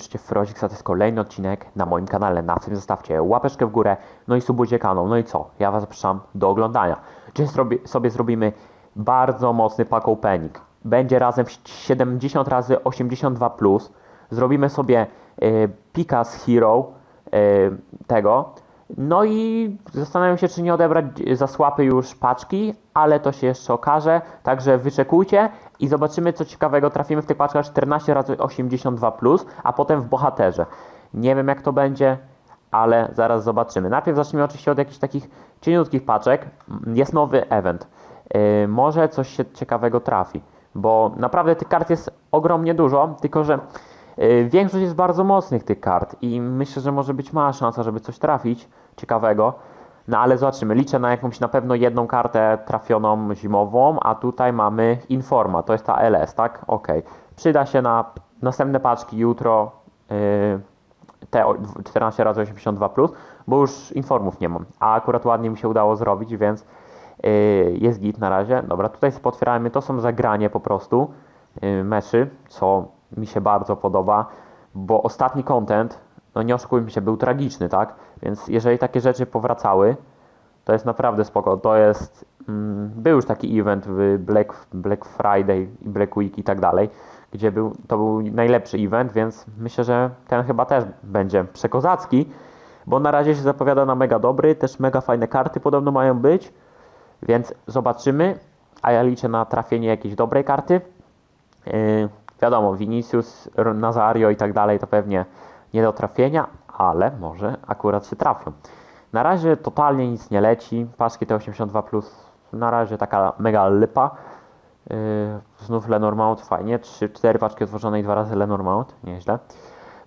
piszcie Froziksa, to jest kolejny odcinek na moim kanale. Na tym zostawcie łapeczkę w górę, no i subujcie kanał. No i co? Ja Was zapraszam do oglądania. Zrobi, sobie zrobimy bardzo mocny pack opening. Będzie razem 70 razy 82 plus. Zrobimy sobie y, pika z Hero y, tego. No i zastanawiam się, czy nie odebrać za słapy już paczki, ale to się jeszcze okaże. Także wyczekujcie i zobaczymy, co ciekawego trafimy w tych paczkach 14 razy 82 plus, a potem w bohaterze. Nie wiem, jak to będzie, ale zaraz zobaczymy. Najpierw zacznijmy oczywiście od jakichś takich cieniutkich paczek. Jest nowy event. Yy, może coś się ciekawego trafi, bo naprawdę tych kart jest ogromnie dużo, tylko że większość jest bardzo mocnych tych kart i myślę, że może być mała szansa, żeby coś trafić ciekawego. No ale zobaczymy, liczę na jakąś na pewno jedną kartę trafioną zimową, a tutaj mamy Informa, to jest ta LS, tak? Ok. Przyda się na następne paczki jutro yy, te o- 14 razy 82 plus, bo już informów nie mam, a akurat ładnie mi się udało zrobić, więc yy, jest git na razie. Dobra, tutaj sobie otwieramy, to są zagranie po prostu yy, meczy, co mi się bardzo podoba, bo ostatni content, no nie oszukujmy się, był tragiczny, tak? Więc jeżeli takie rzeczy powracały, to jest naprawdę spoko. To jest. Mm, był już taki event w Black, Black Friday i Black Week i tak dalej, gdzie był, to był najlepszy event, więc myślę, że ten chyba też będzie przekozacki, bo na razie się zapowiada na mega dobry, też mega fajne karty podobno mają być, więc zobaczymy. A ja liczę na trafienie jakiejś dobrej karty. Yy, wiadomo, Vinicius, Nazario i tak dalej to pewnie nie do trafienia, ale może akurat się trafią. Na razie totalnie nic nie leci. Paczki T82 Plus na razie taka mega lipa. Yy, znów Lenormand, fajnie. 3-4 paczki otworzone i dwa razy Lenormand, nieźle.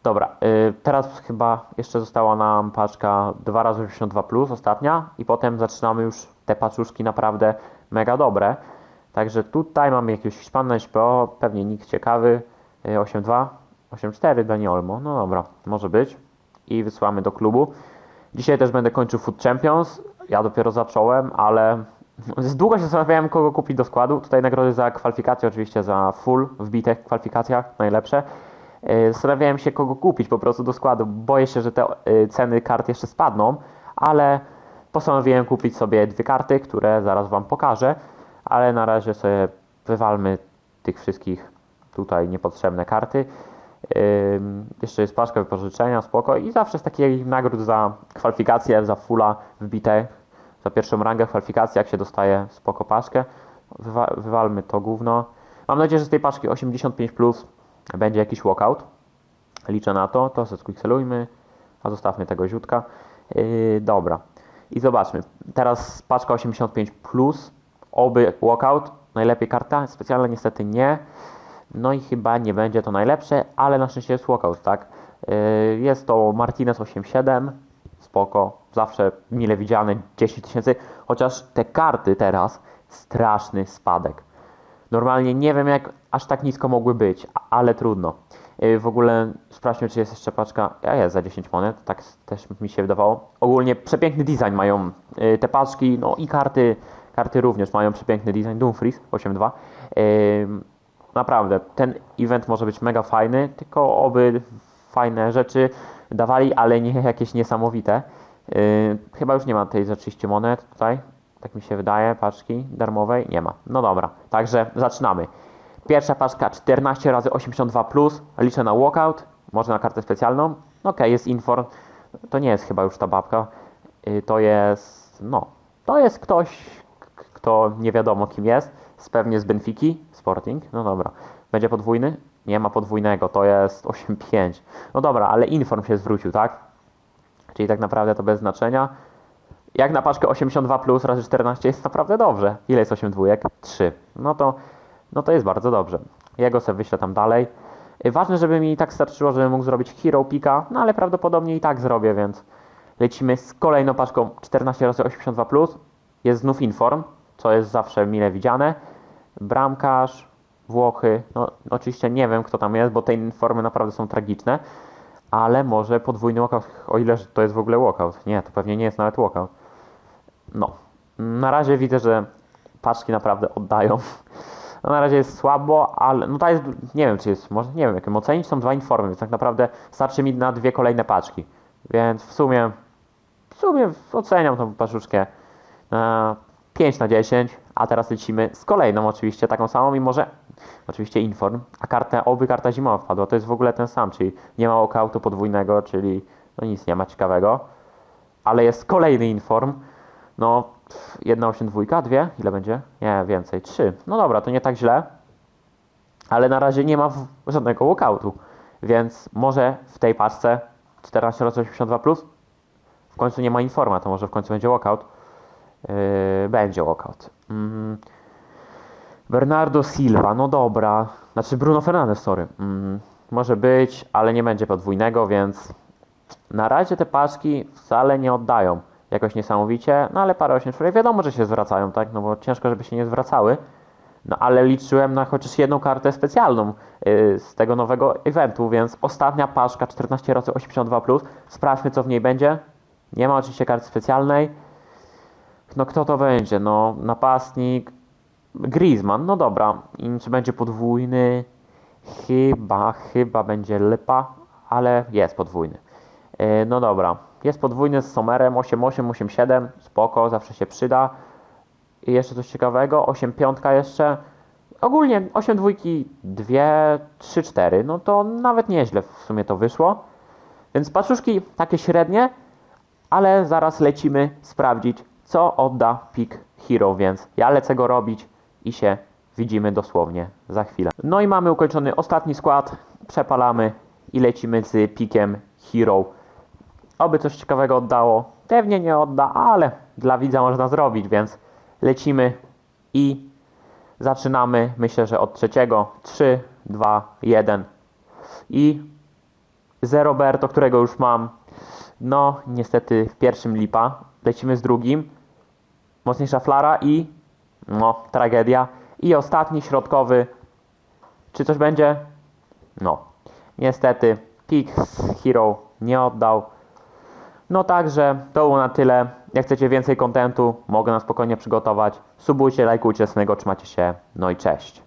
Dobra, yy, teraz chyba jeszcze została nam paczka 2 razy 82 Plus, ostatnia. I potem zaczynamy już te paczuszki naprawdę mega dobre. Także tutaj mamy jakiegoś Hiszpana SPO, pewnie nikt ciekawy. Yy, 8-2, 8-4 Dani Olmo. No dobra, może być. I wysłamy do klubu. Dzisiaj też będę kończył Food Champions. Ja dopiero zacząłem, ale z długo się zastanawiałem, kogo kupić do składu. Tutaj nagrody za kwalifikacje, oczywiście za full w bitych kwalifikacjach, najlepsze. Yy, Zastanawiałem się, kogo kupić po prostu do składu. Boję się, że te yy, ceny kart jeszcze spadną, ale postanowiłem kupić sobie dwie karty, które zaraz Wam pokażę. Ale na razie sobie wywalmy tych wszystkich tutaj niepotrzebne karty. Jeszcze jest paczka wypożyczenia, spoko. I zawsze z takich nagród za kwalifikacje, za fulla wbite, za pierwszą rangę kwalifikacji, jak się dostaje spoko paczkę. Wywa wywalmy to gówno. Mam nadzieję, że z tej paczki 85 plus będzie jakiś walkout. Liczę na to. To squixelujmy, a zostawmy tego ziutka. Yy, dobra. I zobaczmy. Teraz paczka 85 plus. Oby walkout. Najlepiej karta. Specjalna niestety nie. No i chyba nie będzie to najlepsze, ale na szczęście jest walkout, tak? Yy, Jest to Martinez 87, spoko, zawsze mile widziane 10 tysięcy, chociaż te karty teraz straszny spadek. Normalnie nie wiem jak aż tak nisko mogły być, ale trudno. Yy, W ogóle sprawdźmy czy jest jeszcze paczka, a jest za 10 monet, tak też mi się wydawało. Ogólnie przepiękny design mają yy, te paczki, no i karty, karty również mają przepiękny design, Dumfries 8.2. Yy, Naprawdę, ten event może być mega fajny, tylko oby fajne rzeczy dawali, ale nie jakieś niesamowite. Chyba już nie ma tej za 30 monet tutaj, tak mi się wydaje, paczki darmowej, nie ma. No dobra, także zaczynamy. Pierwsza paczka 14 razy 82 plus, liczę na walkout, może na kartę specjalną. Okej, jest inform, to nie jest chyba już ta babka, yy, to jest, no, to jest ktoś, kto nie wiadomo kim jest, z pewnie z Benfiki, Sporting, no dobra. Będzie podwójny? Nie ma podwójnego, to jest 8-5. No dobra, ale Inform się zwrócił, tak? Czyli tak naprawdę to bez znaczenia. Jak na paczkę 82 plus razy 14 jest naprawdę dobrze. Ile jest 8 dwójek? 3. No to, no to jest bardzo dobrze. Jego sobie wyślę tam dalej. Y, Ważne, żeby mi tak starczyło, żebym mógł zrobić Hero Pika, no ale prawdopodobnie i tak zrobię, więc lecimy z kolejną paczką 14 razy 82 plus. Jest znów Inform, co jest zawsze mile widziane. Bramkarz, Włochy, no oczywiście nie wiem kto tam jest, bo te informy naprawdę są tragiczne, ale może podwójny walkout, o ile to jest w ogóle walkout. Nie, to pewnie nie jest nawet walkout. No, na razie widzę, że paczki naprawdę oddają. No na razie jest słabo, ale no to jest, nie wiem czy jest, może nie wiem jakim ocenić, są dwa informy, więc tak naprawdę starczy mi na dwie kolejne paczki. Więc w sumie, w sumie oceniam tą paczuszkę na 5 na 10, a teraz lecimy z kolejną oczywiście, taką samą, mimo że oczywiście inform, a kartę, oby karta zimowa wpadła, to jest w ogóle ten sam, czyli nie ma walkoutu podwójnego, czyli no nic nie ma ciekawego, ale jest kolejny inform, no 1,82, dwie, ile będzie? Nie, więcej, 3, no dobra, to nie tak źle, ale na razie nie ma żadnego walkoutu, więc może w tej paczce 14 razy 82 plus w końcu nie ma informa, to może w końcu będzie walkout. Yy, będzie walkout. Mm. Bernardo Silva, no dobra. Znaczy Bruno Fernandes, sorry. Mm. Może być, ale nie będzie podwójnego, więc na razie te paczki wcale nie oddają jakoś niesamowicie, no ale parę 8 czwórek wiadomo, że się zwracają, tak? No bo ciężko, żeby się nie zwracały. No ale liczyłem na chociaż jedną kartę specjalną yy, z tego nowego eventu, więc ostatnia paczka 14 razy 82 plus. Sprawdźmy co w niej będzie. Nie ma oczywiście karty specjalnej. No kto to będzie? No napastnik Griezmann, no dobra. I czy będzie podwójny? Chyba, chyba będzie Lypa, ale jest podwójny. Yy, no dobra. Jest podwójny z Somerem 8-8, 8-7. Spoko, zawsze się przyda. I jeszcze coś ciekawego, 8 piątka jeszcze. Ogólnie 8 dwójki, 2, 3, 4. No to nawet nieźle w sumie to wyszło. Więc paczuszki takie średnie, ale zaraz lecimy sprawdzić, co odda Pick Hero, więc ja lecę go robić i się widzimy dosłownie za chwilę. No i mamy ukończony ostatni skład, przepalamy i lecimy z Pickiem Hero. Oby coś ciekawego oddało. Pewnie nie odda, ale dla widza można zrobić, więc lecimy i zaczynamy. Myślę, że od trzeciego. 3, 2, 1 i z Roberto, którego już mam. No, niestety w pierwszym lipa. Lecimy z drugim. Mocniejsza flara i no, tragedia. I ostatni, środkowy. Czy coś będzie? No, niestety Pick Hero nie oddał. No także to było na tyle. Jak chcecie więcej kontentu, mogę na spokojnie przygotować. Subujcie, lajkujcie, z trzymajcie się. No i cześć.